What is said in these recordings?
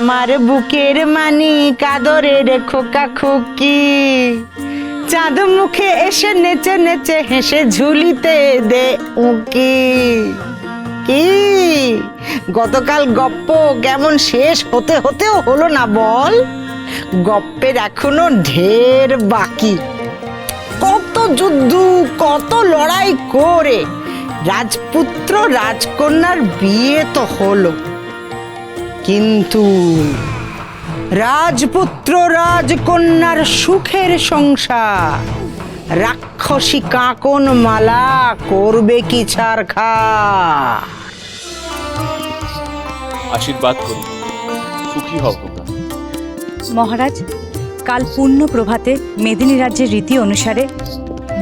আমার বুকের মানি কাদরের খোকা খুকি। চাঁদ মুখে এসে নেচে নেচে হেসে ঝুলিতে দে উকি। কি? গতকাল গপ্প কেমন শেষ হতে হতেও হলো না বল? গপ্পের এখনও ঢের বাকি। কত যুদ্ধ, কত লড়াই করে। রাজপুত্র রাজকন্যার বিয়ে তো হলো। কিন্তু রাজপুত্র রাজকন্যার সুখের সংসার। রাক্ষসী কাকন মালা করবে কি ছাড় খা আশীর্বাদ করি সুখী হও মহারাজ কাল পূর্ণ প্রভাতে মেদিনী রাজ্যের রীতি অনুসারে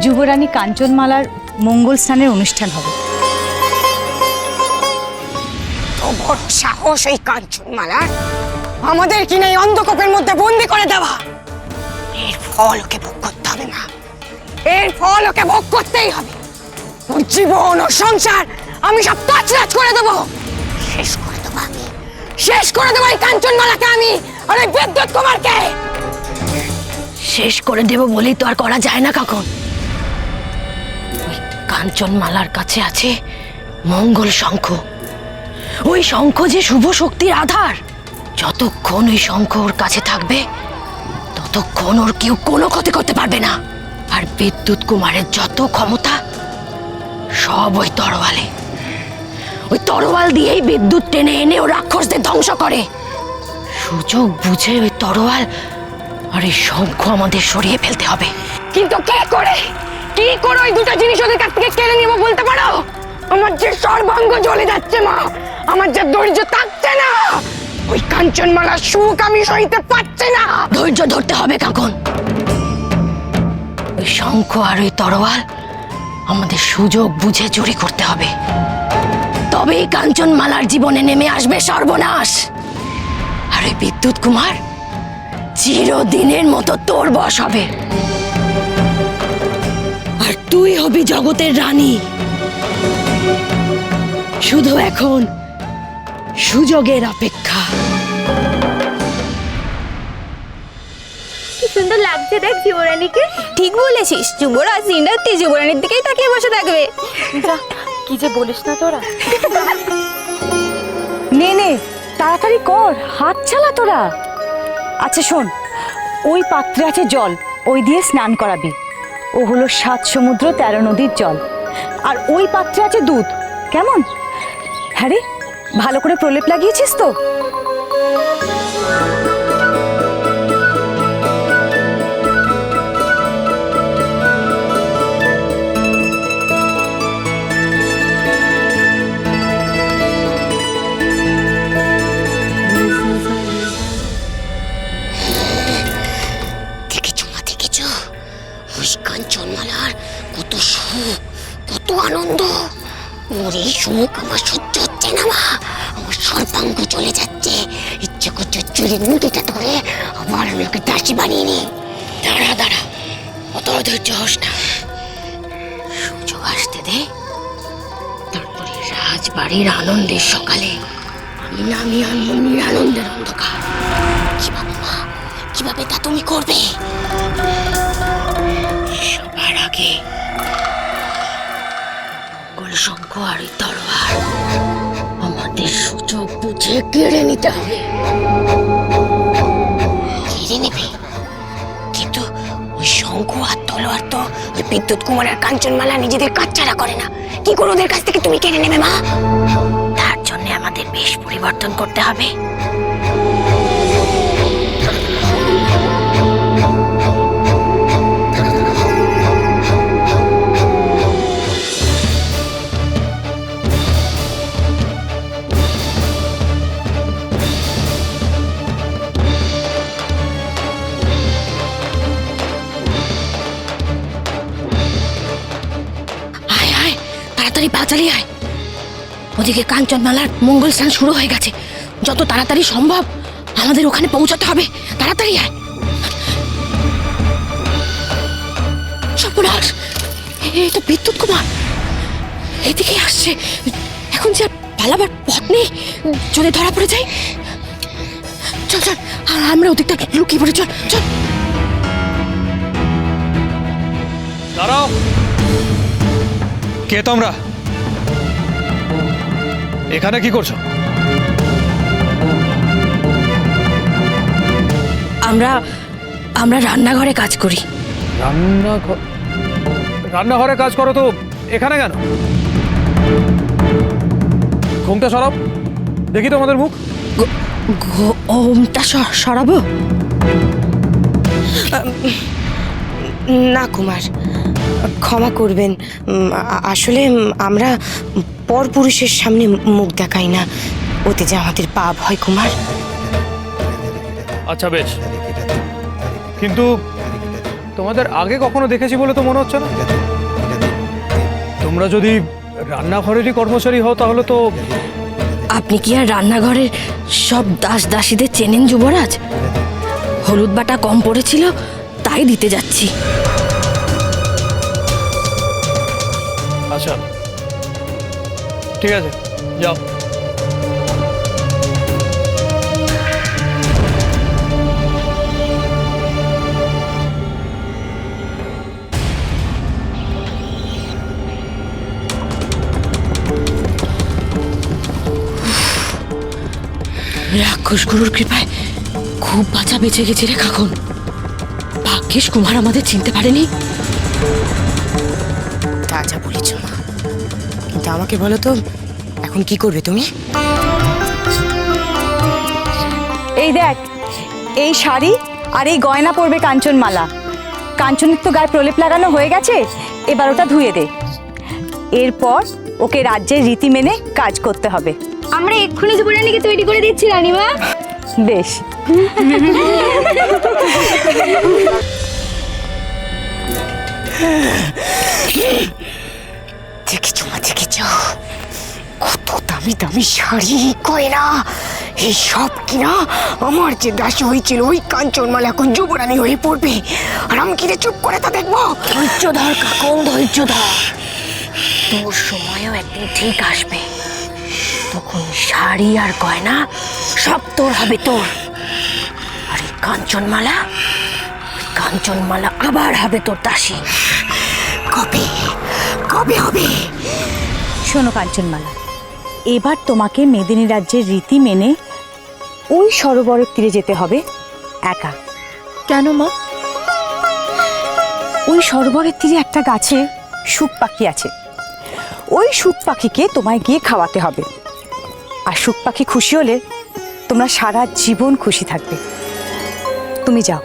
যুবরানী কাঞ্চনমালার মঙ্গল স্নানের অনুষ্ঠান হবে। প্রবট সাহস এই কাঞ্চনমালার? আমাদের কিনে এই অন্ধকূপের মধ্যে বন্দি করে দেওয়া? এর ফল ওকে ভোগ করতে হবে না এর ফল ওকে ভোগ করতেই হবে। ওর জীবন ও সংসার আমি সব তছরাজ করে দেবো। শেষ করে দেবো আমি। শেষ করে দেবো এই কাঞ্চনমালাকে আমি আর এই বিদ্যুৎ কুমারকে। শেষ করে দেব বলেই তো আর করা যায় না কখন। ওই কাঞ্চনমালার কাছে আছে মঙ্গল শঙ্খ। ওই শঙ্খ যে শুভ শক্তির আধার। যতক্ষণ ওই শঙ্খ ওর কাছে থাকবে, ততক্ষণ ওর কেউ কোনো ক্ষতি করতে পারবে না। আর বিদ্যুৎ কুমারের যত ক্ষমতা, সব ওই তরোয়ালে। ওই তরোয়াল দিয়েই বিদ্যুৎ টেনে এনে ও রাক্ষসদের ধ্বংস করে। সুযোগ বুঝে ওই তরোয়াল আর এই শঙ্খ আমাদের সরিয়ে ফেলতে হবে। কিন্তু কে করে? কি করে ওই দুটো জিনিস ওদের কাছ থেকে কেড়ে নিব বলতে পারো? আমার যে সর্বাঙ্গ জ্বলে যাচ্ছে, মা, আমার যে ধৈর্য থাকছে না, ওই কাঞ্চনমালার সুখ আমি সইতে পারছি না। ধৈর্য ধরতে হবে কাকন। ওই শঙ্খ আর ওই তরোয়াল আমাদের সুযোগ বুঝে চুরি করতে হবে। তবেই কাঞ্চনমালার জীবনে নেমে আসবে সর্বনাশ। আর ওই বিদ্যুৎ কুমার চিরদিনের মতো তোর বস হবে। আর তুই হবি জগতের রানী। শুধু এখন সুযোগের অপেক্ষা। কি সুন্দর লাগছে দেখ যুবরানীকে ঠিক বলেছিস যুবরাজ দিনরাত্রি যুবরানীর দিকেই তাকিয়ে বসে থাকবে। কি যে বলিস না তোরা। নে নে তাড়াতাড়ি কর হাত চালা তোরা। আচ্ছা শোন ওই পাত্রে আছে জল ওই দিয়ে স্নান করাবি। ও হলো সাত সমুদ্র তেরো নদীর জল। আর ওই পাত্রে আছে দুধ কেমন? হ্যাঁ রে ভালো করে প্রলেপ লাগিয়েছিস তো। কত কত আনন্দ। ওর এই আমার সর্বাঙ্গ চলে যাচ্ছে। ইচ্ছে করছে চুরির মুঠিটা ধরে আবার আমি ওকে দাসী বানিয়ে নি দাঁড়া দাঁড়া। অত ধৈর্য হস না। সুযোগ আসতে দে। তারপরে রাজবাড়ির আনন্দের সকালে আমি নামিয়ে আনব নিরানন্দের অন্ধকার। কীভাবে মা? কীভাবে তা তুমি করবে? সবার আগে গোলশঙ্খ আর আমাদের বুঝে কেড়ে নিতে হবে? কেড়ে নেবে? কিন্তু ওই শঙ্কু আর তলোয়ার তো ওই বিদ্যুৎ কুমার আর কাঞ্চনমালা নিজেদের কাজ ছাড়া করে না। কি করে ওদের কাছ থেকে তুমি কেড়ে নেবে, মা? তার জন্য আমাদের বেশ পরিবর্তন করতে হবে। তাড়াতাড়ি আয়। ওদিকে কাঞ্চনমালার মঙ্গল স্নান শুরু হয়ে গেছে। যত তাড়াতাড়ি সম্ভব আমাদের ওখানে পৌঁছাতে হবে। তাড়াতাড়ি আয়। সর্বনাশ! এই তো বিদ্যুৎ কুমার। এদিকে আসছে। এখন যে পালাবার পথ নেই। যদি ধরা পড়ে যাই। চল চল। আমরা ওদিকটা লুকিয়ে পড়ে। চল চল। দাঁড়াও। কে তোমরা? এখানে কি করছ? আমরা আমরা রান্নাঘরে কাজ করি। রান্নাঘর রান্নাঘরে কাজ করো তো এখানে কেন? ঘুমটা সরাও দেখি তোমাদের মুখ। ঘো- ওমটা স- সরাবো? না কুমার ক্ষমা করবেন। আসলে আমরা পরপুরুষের সামনে মুখ দেখাই না। ওতে যে আমাদের পাপ হয় কুমার। আচ্ছা বেশ। কিন্তু তোমাদের আগে কখনো দেখেছি বলে তো মনে হচ্ছে না? তোমরা যদি রান্নাঘরেরই কর্মচারী হও তাহলে তো আপনি কি আর রান্নাঘরের সব দাস দাসীদের চেনেন যুবরাজ? হলুদ বাটা কম পড়েছিল তাই দিতে যাচ্ছি। আচ্ছা। ঠিক আছে যাও। রাক্ষস গুরুর কৃপায় খুব বাঁচা বেঁচে গেছে রে কাকন। ভাগ্যিস কুমার আমাদের চিনতে পারেনি? তা যা বলেছ মা। কিন্তু আমাকে বলো তো এখন কি করবে তুমি? এই দেখ এই শাড়ি আর এই গয়না পরবে কাঞ্চনমালা। কাঞ্চনের তো গায়ে প্রলেপ লাগানো হয়ে গেছে এবার ওটা ধুয়ে দে। এরপর ওকে রাজ্যের রীতি মেনে কাজ করতে হবে। আমরা এক্ষুনি যুবরানীকে তৈরি করে দিচ্ছি রানীমা। বেশ। দেখেছ মা দেখেছ কত দামি দামি শাড়ি গয়না এই সব কিনা আমার যে দাসী হয়েছিল ওই কাঞ্চনমালা এখন যুবরানী হয়ে পড়বে আর আমি কিনে চুপ করে তা দেখব ধৈর্য ধর কাকন ধৈর্য ধর তোর সময়ও একদিন ঠিক আসবে তখন শাড়ি আর গয়না সব তোর হবে তোর আর এই কাঞ্চনমালা কাঞ্চনমালা আবার হবে তোর দাসী কবে? কবে হবে? শোনো কাঞ্চনমালা এবার তোমাকে মেদিনী রাজ্যের রীতি মেনে ওই সরোবরের তীরে যেতে হবে একা। কেন মা? ওই সরোবরের তীরে একটা গাছে সুখ পাখি আছে। ওই সুখ পাখিকে তোমায় গিয়ে খাওয়াতে হবে। আর সুখ পাখি খুশি হলে তোমরা সারা জীবন খুশি থাকবে। তুমি যাও।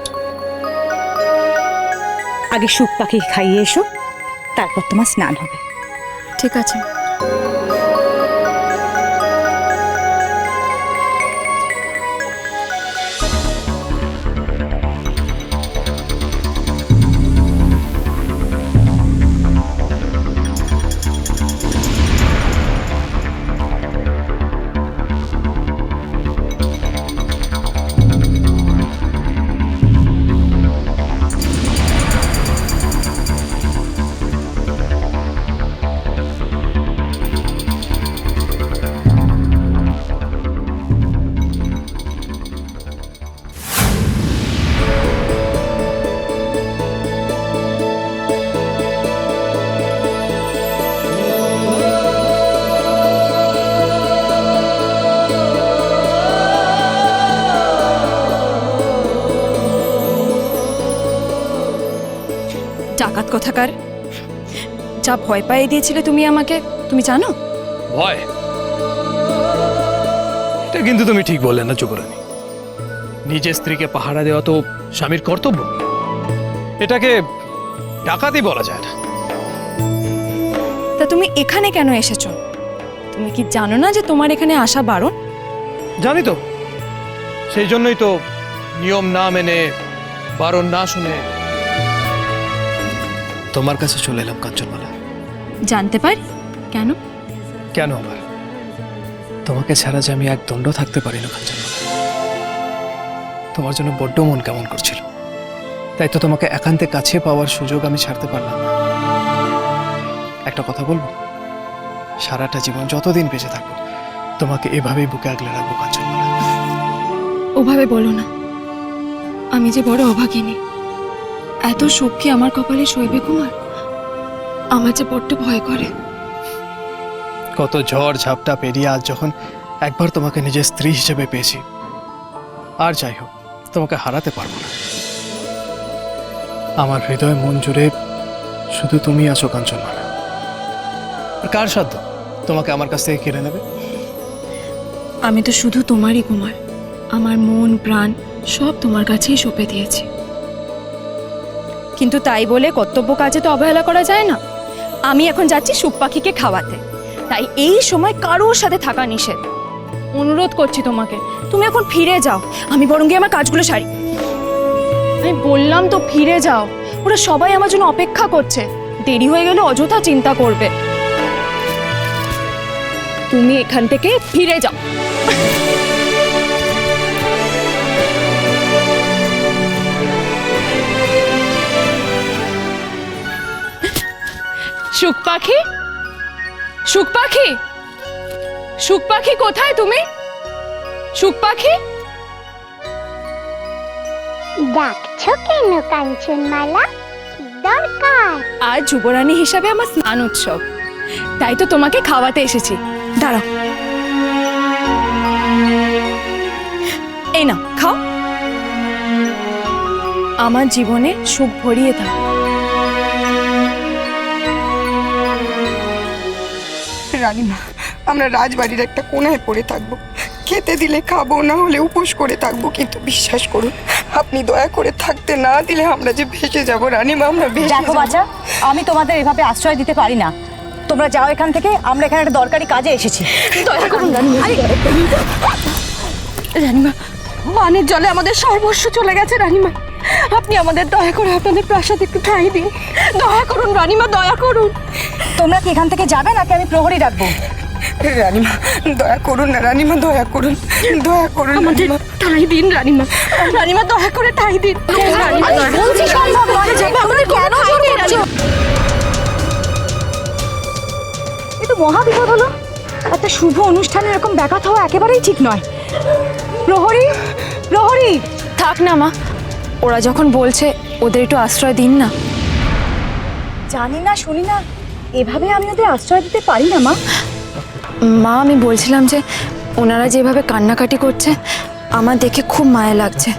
আগে সুখ পাখি খাইয়ে এসো। তারপর তোমার স্নান হবে। ঠিক আছে। ডাকাত কথাকার? যা ভয় পাইয়ে দিয়েছিলে তুমি আমাকে তুমি জানো? ভয়? এটা কিন্তু তুমি ঠিক বললে না যুবরানী নিজের স্ত্রীকে পাহারা দেওয়া তো স্বামীর কর্তব্য। এটাকে ডাকাতি বলা যায় না। তা তুমি এখানে কেন এসেছ? তুমি কি জানো না যে তোমার এখানে আসা বারণ? জানি তো। সেই জন্যই তো নিয়ম না মেনে বারণ না শুনে তোমার কাছে চলে এলাম কাঞ্চনমালা। জানতে পারি? কেন? কেন আমার তোমাকে ছাড়া যে আমি এক দণ্ড থাকতে পারি না কাঞ্চনমালা। তোমার জন্য বড্ড মন কেমন করছিল। তাই তো তোমাকে একান্তে কাছে পাওয়ার সুযোগ আমি ছাড়তে পারলাম না। একটা কথা বলব? সারাটা জীবন যতদিন বেঁচে থাকব তোমাকে এভাবেই বুকে আগলে রাখব কাঞ্চনমালা। ওভাবে বলো না। আমি যে বড় অভাগিনী। এত সুখ কি আমার কপালে সইবে কুমার? আমার যে বড্ড ভয় করে। কত ঝড় ঝাপটা পেরিয়ে আজ যখন একবার তোমাকে নিজের স্ত্রী হিসেবে পেয়েছি। আর যাই হোক তোমাকে হারাতে পারব না। আমার হৃদয় মন জুড়ে শুধু তুমি আছো কাঞ্চনমালা। আর কার সাধ্য? তোমাকে আমার কাছ থেকে কেড়ে নেবে? আমি তো শুধু তোমারই কুমার। আমার মন প্রাণ সব তোমার কাছেই সঁপে দিয়েছি। কিন্তু তাই বলে কর্তব্য কাজে তো অবহেলা করা যায় না। আমি এখন যাচ্ছি সুখ পাখিকে খাওয়াতে। তাই এই সময় কারোর সাথে থাকা নিষেধ। অনুরোধ করছি তোমাকে, তুমি এখন ফিরে যাও। আমি বরং গিয়ে আমার কাজগুলো সারি। আমি বললাম তো ফিরে যাও। ওরা সবাই আমার জন্য অপেক্ষা করছে। দেরি হয়ে গেলে অযথা চিন্তা করবে। তুমি এখান থেকে ফিরে যাও। সুখ পাখি? সুখ পাখি? সুখ পাখি কোথায় তুমি? সুখ পাখি? ডাকছো কেন কাঞ্চনমালা? দরকার। আজ যুবরানী হিসাবে আমার স্নান উৎসব। তাই তো তোমাকে খাওয়াতে এসেছি। দাঁড়াও। এই না খাও। আমার জীবনে সুখ ভরিয়ে রানীমা আমরা রাজবাড়ির একটা কোনায় পড়ে থাকব। খেতে দিলে খাব না হলে উপোস করে থাকব। কিন্তু বিশ্বাস করুন আপনি দয়া করে থাকতে না দিলে আমরা যে ভেসে যাব রানীমা আমরা ভেসে দেখো বাচ্চা আমি তোমাদের এভাবে আশ্রয় দিতে পারি না। তোমরা যাও এখান থেকে আমরা এখানে একটা দরকারি কাজে এসেছি। দয়া করুন রানীমা রানীমা বানের জলে আমাদের সর্বস্ব চলে গেছে রানীমা আপনি আমাদের দয়া করে আপনাদের প্রাসাদ একটু ঠাঁই দিন। দয়া করুন রানীমা দয়া করুন। তোমরা কি এখান থেকে যাবে নাকি আমি প্রহরী রাখব রানীমা দয়া করুন না রানীমা দয়া করুন দয়া করুন আমাদের। ঠাঁই দিন রানীমা। রানীমা দয়া করে ঠাঁই দিন। রানীমা দয়া করে- বলছি সম্ভব নয়, যাবে, আমাদের কেন জোর করছ? এ তো মহা হলো। একটা শুভ অনুষ্ঠানে এরকম ব্যাঘাত হওয়া একেবারেই ঠিক নয়। প্রহরী প্রহরী। থাক না মা। ওরা যখন বলছে ওদের একটু আশ্রয় দিন না। জানি না শুনি না। এভাবে আমি ওদের আশ্রয় দিতে পারি না মা। মা আমি বলছিলাম যে ওনারা যেভাবে কান্নাকাটি করছে আমার দেখে খুব মায়া লাগছে।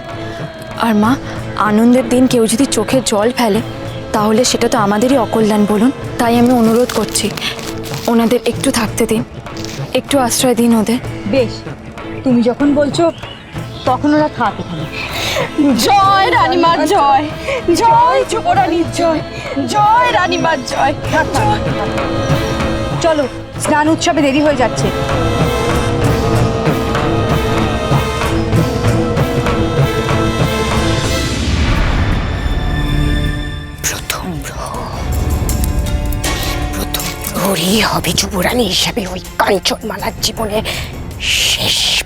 আর মা আনন্দের দিন কেউ যদি চোখে জল ফেলে তাহলে সেটা তো আমাদেরই অকল্যাণ বলুন। তাই আমি অনুরোধ করছি ওনাদের একটু থাকতে দিন। একটু আশ্রয় দিন ওদের। বেশ তুমি যখন বলছো তখন ওরা থাক এখানে। জয় রানীমার জয় জয় যুবরানীর জয় জয় রানীমার জয়। চলো, স্নান উৎসবে দেরি হয়ে যাচ্ছে। প্রহর হবে যুবরানী হিসাবে ওই কাঞ্চনমালার জীবনের শেষ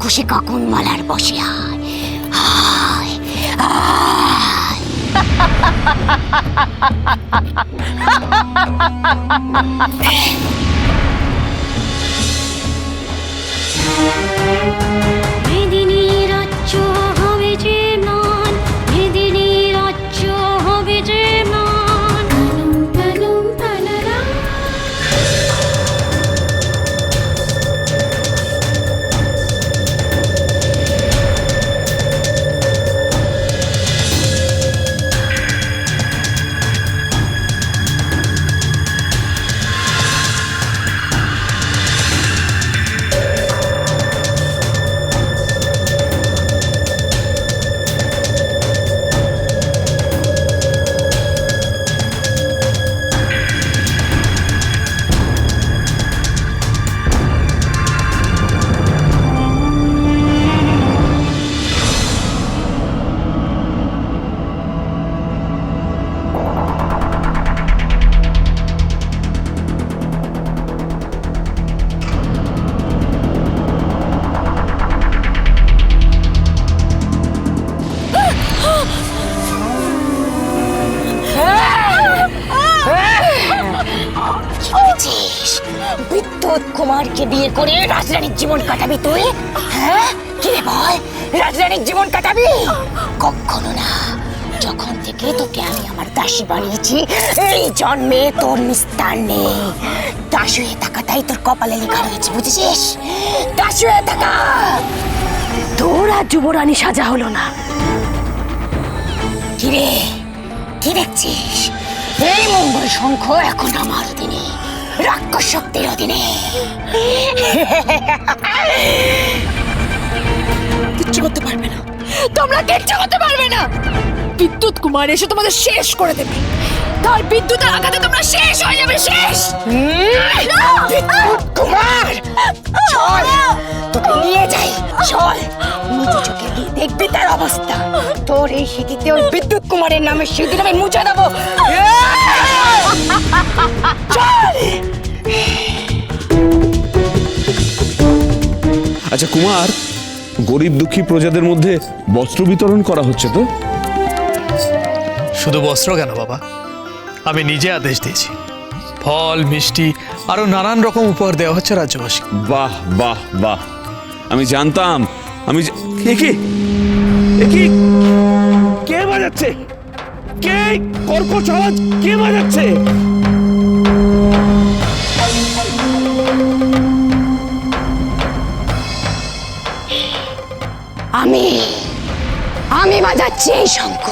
রাক্ষসী কাকুন মালার বসে আয়? আয় আয়। মেদিনী বিদ্যুৎ কুমারকে বিয়ে করে রাজরানীর জীবন কাটাবি তুই? হ্যাঁ? কি রে বল? রাজরানীর জীবন কাটাবি? কখনো না। যখন থেকে তোকে আমি আমার দাসী বানিয়েছি এই জন্মে তোর নিস্তার নেই। দাস হয়ে থাকাটাই তোর কপালে লেখা রয়েছে বুঝেছিস? দাস হয়ে থাকা! তোর আর যুবরানী সাজা হলো না। কিরে কি দেখছিস? এই মঙ্গল শঙ্খ এখন আমার অধীনে রাক্ষস শক্তির অধীনে। কিচ্ছু করতে পারবে না। তোমরা কিচ্ছু করতে পারবে না। বিদ্যুৎ কুমার এসে তোমাদের শেষ করে দেবে। তার বিদ্যুতের আঘাতে তোমরা শেষ হয়ে যাবে শেষ! বিদ্যুৎ কুমার! চল তোকে নিয়ে যাই চল। নিজে চোখে গিয়ে দেখবি তার অবস্থা। তোর এই স্মৃতিতে ওই বিদ্যুৎ কুমারের নামে সিঁদুর আমি মুছে দেবো। চল! আচ্ছা কুমার গরিব দুঃখী প্রজাদের মধ্যে বস্ত্র বিতরণ করা হচ্ছে তো? শুধু বস্ত্র কেন বাবা? আমি নিজে আদেশ দিয়েছি। ফল মিষ্টি আরও নানান রকম উপহার দেওয়া হচ্ছে রাজ্যবাসী বাহ বাহ বাহ। আমি জানতাম আমি কি? কি? কে বাজাচ্ছে? কে কর্কশ আওয়াজ কে বাজাচ্ছে? আমি আমি বাজাচ্ছি এই শঙ্খ।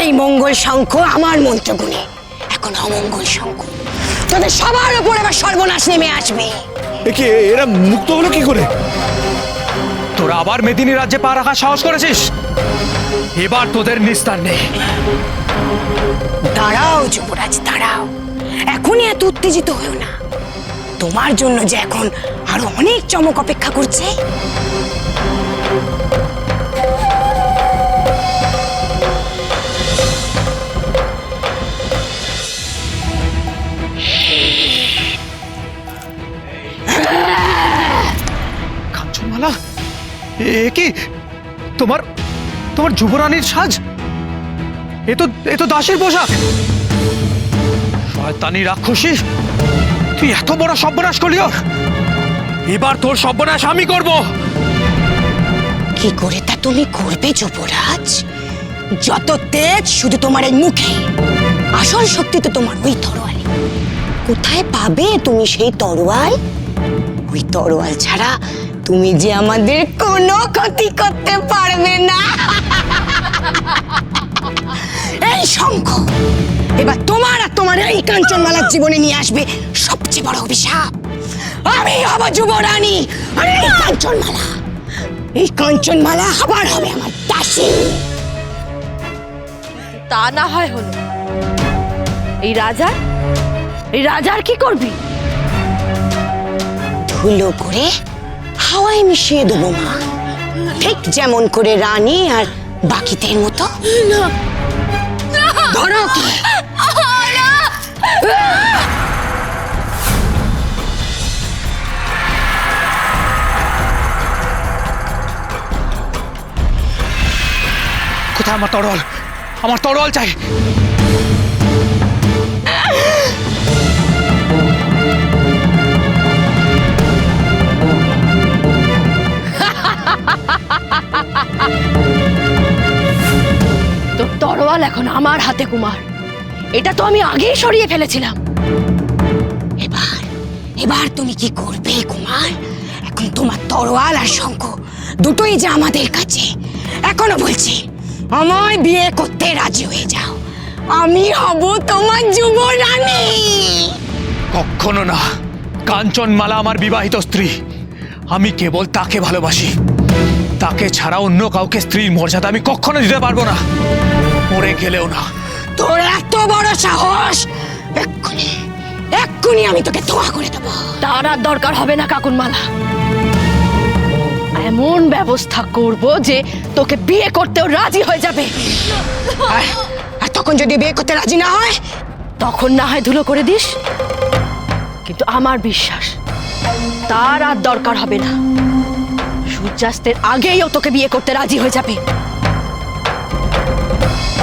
এই মঙ্গল শঙ্খ আমার মন্ত্রগুণে। এখন অমঙ্গল শঙ্খ। তোদের সবার উপর এবার সর্বনাশ নেমে আসবে। এ কি এরা মুক্ত হলো কি করে? তোরা আবার মেদিনী রাজ্যে পা রাখার সাহস করেছিস? এবার তোদের নিস্তার নেই। দাঁড়াও যুবরাজ দাঁড়াও। এখনই এত উত্তেজিত হয়েও না। তোমার জন্য যে এখন আরও অনেক চমক অপেক্ষা করছে এ কি? তোমার তোমার যুবরানীর সাজ? এ তো এ তো দাসের পোশাক। শয়তানি রাক্ষসী, তুই এত বড় সর্বনাশ? এবার তোর সর্বনাশ আমি করব। কি করে তা তুমি করবে যুবরাজ? যত তেজ শুধু তোমার এই মুখে। আসল শক্তি তো তোমার ওই তরোয়ালে। কোথায় পাবে তুমি সেই তরোয়াল? ওই তরোয়াল ছাড়া তুমি যে আমাদের কোনো ক্ষতি করতে পারবে না। এই শঙ্খ! এবার তোমার আর তোমার এই কাঞ্চনমালার জীবনে নিয়ে আসবে সবচেয়ে বড় অভিশাপ। আমি হব যুবরানী, আর এই কাঞ্চনমালা। এই কাঞ্চনমালা আবার হবে আমার দাসী। তা না হয় হলো। এই রাজা এই রাজার কি করবি? ধুলো করে হাওয়ায় মিশিয়ে দেবো মা। ঠিক যেমন করে রানী আর বাকিদের মতো। ধরো কোথায় আমার তরল? আমার তরল চাই। তোর তরোয়াল এখন আমার হাতে, কুমার। এটা তো আমি আগেই সরিয়ে ফেলেছিলাম। এবার এবার তুমি কি করবে, কুমার? এখন তোমার তরোয়াল আর শঙ্খ দুটোই যে আমাদের কাছে, এখনও বলছি, আমায় বিয়ে করতে রাজি হয়ে যাও। আমি হব তোমার যুবরানী কখনো না। কাঞ্চনমালা আমার বিবাহিত স্ত্রী। আমি কেবল তাকে ভালোবাসি। তাকে ছাড়া অন্য কাউকে স্ত্রীর মর্যাদা আমি কখনো দিতে পারব না। মরে গেলেও না। তোর এত বড় সাহস! এক্ষুনি এক্ষুনি আমি তোকে ধোয়া করে দেবো। তার আর দরকার হবে না কাকুনমালা। এমন ব্যবস্থা করব যে তোকে বিয়ে করতেও রাজি হয়ে যাবে। আর আর তখন যদি বিয়ে করতে রাজি না হয়? তখন না হয় ধুলো করে দিস। কিন্তু আমার বিশ্বাস তার আর দরকার হবে না। সূর্যাস্তের আগেই ও তোকে বিয়ে করতে রাজি হয়ে যাবে।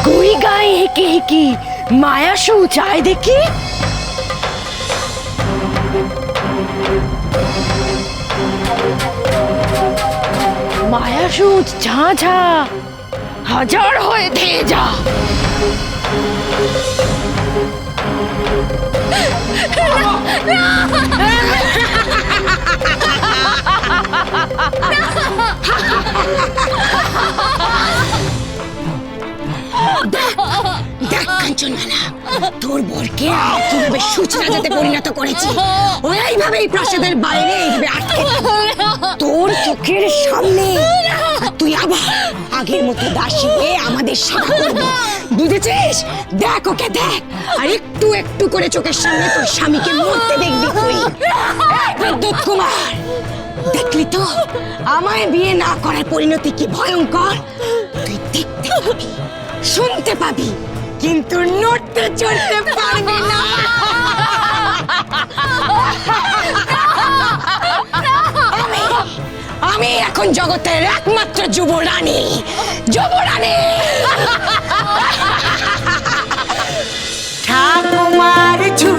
কই গায়ে হেঁকে হেঁকি? মায়া সু চায় দেখি। মায়া সুচ ঝা ঝা। হাজার হয়ে ধেয়ে যা। তোর বরকে কীভাবে সুচরা পরিণত করেছি ও এইভাবেই প্রাসাদের বাইরে এইভাবে আটকে। তোর চোখের সামনে তুই আবার আগের মতো দাসী হয়ে আমাদের সেবা করবি বুঝেছিস দেখ ওকে দেখ আর একটু একটু করে চোখের সামনে তোর স্বামীকে মরতে দেখবি তুই বিদ্যুৎ কুমার দেখলি তো? আমায় বিয়ে না করার পরিণতি কি ভয়ঙ্কর? তুই দেখতে পাবি, শুনতে পাবি, কিন্তু নড়তে চড়তে পারবি না। আমি এখন জগতের একমাত্র যুবরানী যুবরানী ঠাকুমার ঝুলি